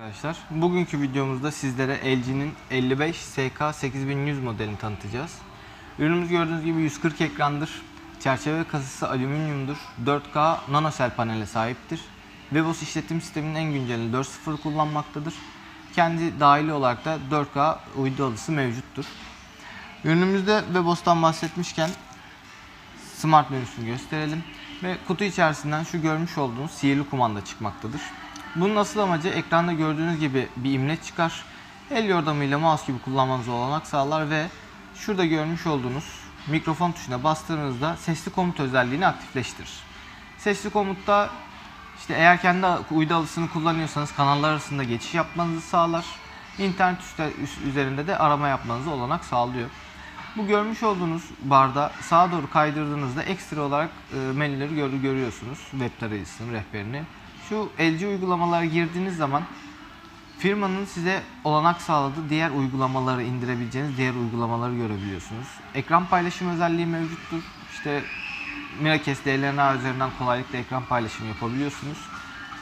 Arkadaşlar bugünkü videomuzda sizlere LG'nin 55 SK 8100 modelini tanıtacağız. Ürünümüz gördüğünüz gibi 140 ekrandır. Çerçeve kasası alüminyumdur. 4K nanosel panele sahiptir. Webos işletim sisteminin en güncelini 4.0 kullanmaktadır. Kendi dahili olarak da 4K uydu alısı mevcuttur. Ürünümüzde Webos'tan bahsetmişken Smart menüsünü gösterelim. Ve kutu içerisinden şu görmüş olduğunuz sihirli kumanda çıkmaktadır. Bunun asıl amacı ekranda gördüğünüz gibi bir imleç çıkar. El yordamıyla mouse gibi kullanmanıza olanak sağlar ve şurada görmüş olduğunuz mikrofon tuşuna bastığınızda sesli komut özelliğini aktifleştirir. Sesli komutta işte eğer kendi uydu alısını kullanıyorsanız kanallar arasında geçiş yapmanızı sağlar. İnternet üzerinde de arama yapmanıza olanak sağlıyor. Bu görmüş olduğunuz barda sağa doğru kaydırdığınızda ekstra olarak menüleri gör- görüyorsunuz. Web tarayıcısının rehberini. Şu LG uygulamalara girdiğiniz zaman firmanın size olanak sağladığı diğer uygulamaları indirebileceğiniz diğer uygulamaları görebiliyorsunuz. Ekran paylaşım özelliği mevcuttur. İşte Miracast DLNA üzerinden kolaylıkla ekran paylaşımı yapabiliyorsunuz.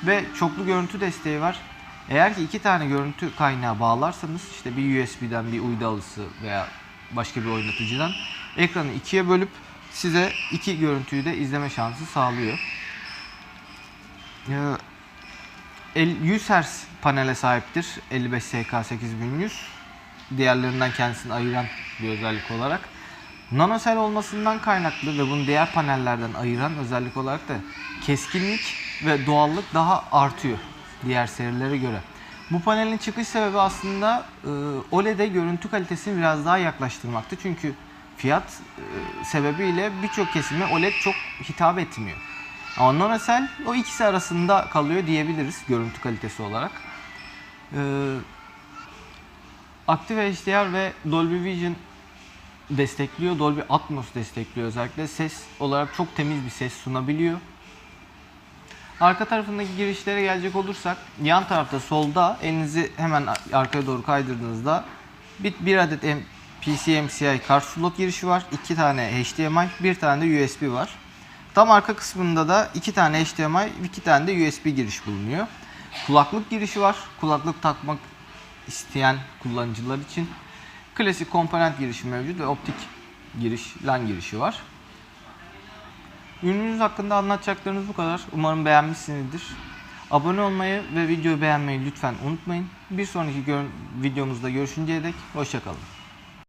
Ve çoklu görüntü desteği var. Eğer ki iki tane görüntü kaynağı bağlarsanız işte bir USB'den bir uydu alısı veya başka bir oynatıcıdan ekranı ikiye bölüp size iki görüntüyü de izleme şansı sağlıyor. Ee, el- 100 Hz panele sahiptir 55 SK 8100. Diğerlerinden kendisini ayıran bir özellik olarak. Nanosel olmasından kaynaklı ve bunu diğer panellerden ayıran özellik olarak da keskinlik ve doğallık daha artıyor diğer serilere göre. Bu panelin çıkış sebebi aslında e, OLED'e görüntü kalitesini biraz daha yaklaştırmaktı. Çünkü fiyat e, sebebiyle birçok kesime OLED çok hitap etmiyor. Ama nanosel o ikisi arasında kalıyor diyebiliriz görüntü kalitesi olarak. Ee, Active HDR ve Dolby Vision destekliyor. Dolby Atmos destekliyor özellikle. Ses olarak çok temiz bir ses sunabiliyor. Arka tarafındaki girişlere gelecek olursak yan tarafta solda elinizi hemen arkaya doğru kaydırdığınızda bir, bir adet M- PC MCI kart slot girişi var. iki tane HDMI, bir tane de USB var. Tam arka kısmında da iki tane HDMI, iki tane de USB giriş bulunuyor. Kulaklık girişi var. Kulaklık takmak isteyen kullanıcılar için. Klasik komponent girişi mevcut ve optik giriş, LAN girişi var. Ürününüz hakkında anlatacaklarınız bu kadar. Umarım beğenmişsinizdir. Abone olmayı ve videoyu beğenmeyi lütfen unutmayın. Bir sonraki gör- videomuzda görüşünceye dek hoşçakalın.